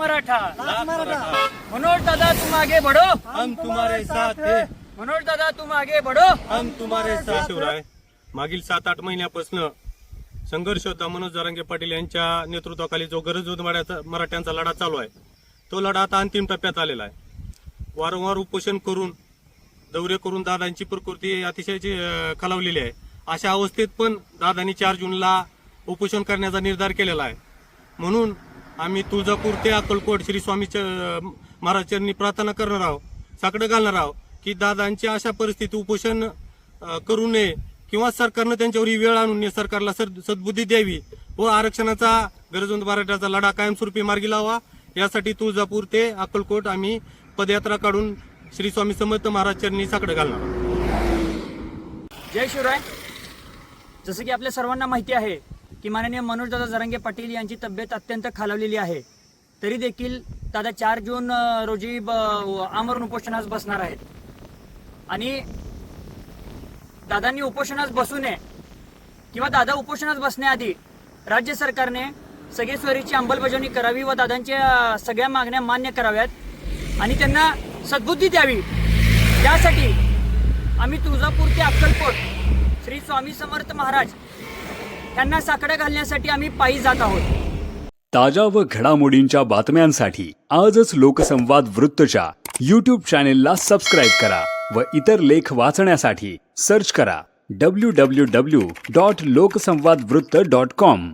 मराठा. लाख मराठा. मनोज दादा तुम आगे बढ़ो. हम तुम्हारे साथ है. मनोज दादा तुम आगे बढ़ो. हम तुम्हारे साथ शिवराय मागील सात आठ महिन्यापासून संघर्ष होता. मनोज जरांगे पाटील यांच्या नेतृत्वाखाली जो गरज मराठ्यांचा लढा चालू आहे तो लढा आता अंतिम टप्प्यात आलेला आहे. वारंवार उपोषण करून दौरे करून दादांची प्रकृती अतिशय खालावलेली आहे. अशा अवस्थेत पण दादांनी चार जूनला उपोषण करण्याचा निर्धार केलेला आहे. म्हणून आम्ही तुळजापूर ते अक्कलकोट श्री स्वामी महाराज चरणी प्रार्थना करणार आहोत. साकडं घालणार आहोत की दादांची अशा परिस्थिती उपोषण करू नये किंवा सरकारनं त्यांच्यावर ही वेळ आणून सरकारला सद- सद्बुद्धी द्यावी व आरक्षणाचा गरजवंत मराठ्याचा लढा कायमस्वरूपी मार्गी लावा. यासाठी तुळजापूर ते अक्कलकोट आम्ही पदयात्रा काढून श्री स्वामी समर्थ महाराज चरणी साकडं घालणार जय शिवराय. जसं की आपल्या सर्वांना माहिती आहे की माननीय मनोजदादा जरांगे पाटील यांची तब्येत अत्यंत खालावलेली आहे. तरी देखील दादा चार जून रोजी ब- आमरण उपोषणास बसणार आहेत. आणि दादांनी उपोषणास बसू नये किंवा दादा उपोषणास बसण्याआधी राज्य सरकारने सगळे सोयरीची अंमलबजावणी करावी व दादांच्या सगळ्या मागण्या मान्य कराव्यात आणि त्यांना सद्बुद्धी द्यावी. यासाठी आम्ही तुळजापूर ते अक्कलकोट श्री स्वामी समर्थ महाराज त्यांना साकडं घालण्यासाठी आम्ही पायी जात आहोत. ताज्या व घडामोडींच्या बातम्यांसाठी आजच लोकसंवाद वृत्तच्या यूट्यूब चॅनेलला सबस्क्राईब करा व इतर लेख वाचण्यासाठी सर्च करा W W W dot Loksamvad Vritta dot com